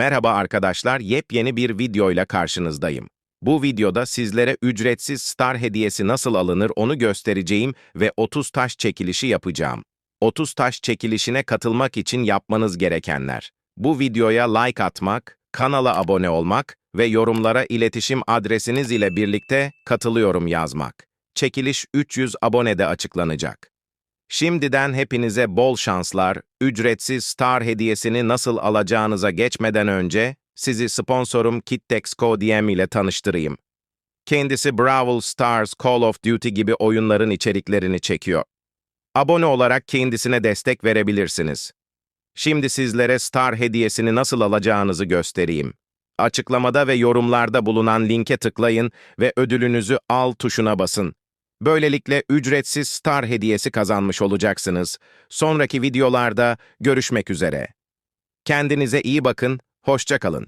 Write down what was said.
Merhaba arkadaşlar, yepyeni bir videoyla karşınızdayım. Bu videoda sizlere ücretsiz Star hediyesi nasıl alınır onu göstereceğim ve 30 taş çekilişi yapacağım. 30 taş çekilişine katılmak için yapmanız gerekenler. Bu videoya like atmak, kanala abone olmak ve yorumlara iletişim adresiniz ile birlikte katılıyorum yazmak. Çekiliş 300 abonede açıklanacak. Şimdiden hepinize bol şanslar, ücretsiz Star hediyesini nasıl alacağınıza geçmeden önce sizi sponsorum Kittex DM ile tanıştırayım. Kendisi Brawl Stars, Call of Duty gibi oyunların içeriklerini çekiyor. Abone olarak kendisine destek verebilirsiniz. Şimdi sizlere Star hediyesini nasıl alacağınızı göstereyim. Açıklamada ve yorumlarda bulunan linke tıklayın ve ödülünüzü al tuşuna basın. Böylelikle ücretsiz Star hediyesi kazanmış olacaksınız. Sonraki videolarda görüşmek üzere. Kendinize iyi bakın, hoşça kalın.